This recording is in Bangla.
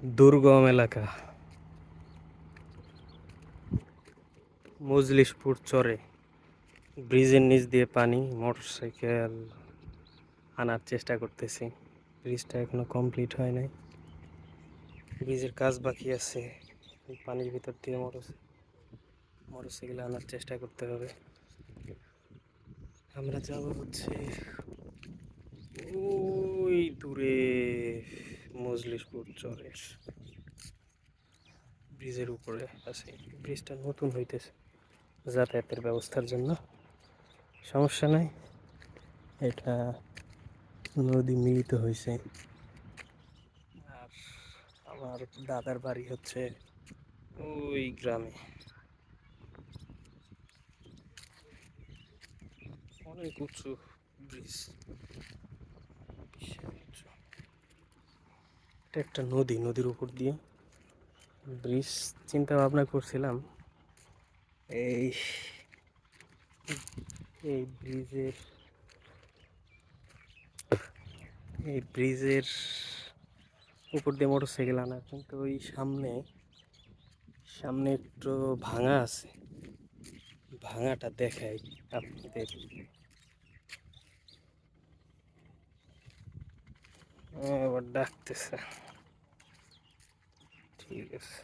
দুর্গম এলাকা। মজলিশপুর চরে ব্রিজের নিচ দিয়ে পানি, মোটরসাইকেল আনার চেষ্টা করতেছি। ব্রিজটা এখনও কমপ্লিট হয় নাই। ব্রিজের কাজ বাকি আছে। পানির ভিতর দিয়ে মোটর মোটরসাইকেল আনার চেষ্টা করতে হবে। আমরা যাব হচ্ছে ওই দূরে মজলিশপুর চরের ব্রিজের উপরে আছে। ব্রিজটা নতুন হইতেছে যাতায়াতের ব্যবস্থার জন্য। সমস্যা নাই। এটা নদী মিলিত হয়েছে আর আমার দাদার বাড়ি হচ্ছে ওই গ্রামে। অনেক উঁচু ব্রিজ বিশাল উঁচু এটা একটা নদী, নদীর উপর দিয়ে। ব্রিজ চিন্তা ভাবনা করছিলাম। এই এই ব্রিজের এই ব্রিজের উপর দিয়ে মোটর সাইকেল আনা, কিন্তু ওই সামনে সামনে একটু ভাঙা আছে। ভাঙাটা দেখাই আপনাদের। আবার ডাকতেছে। ঠিক আছে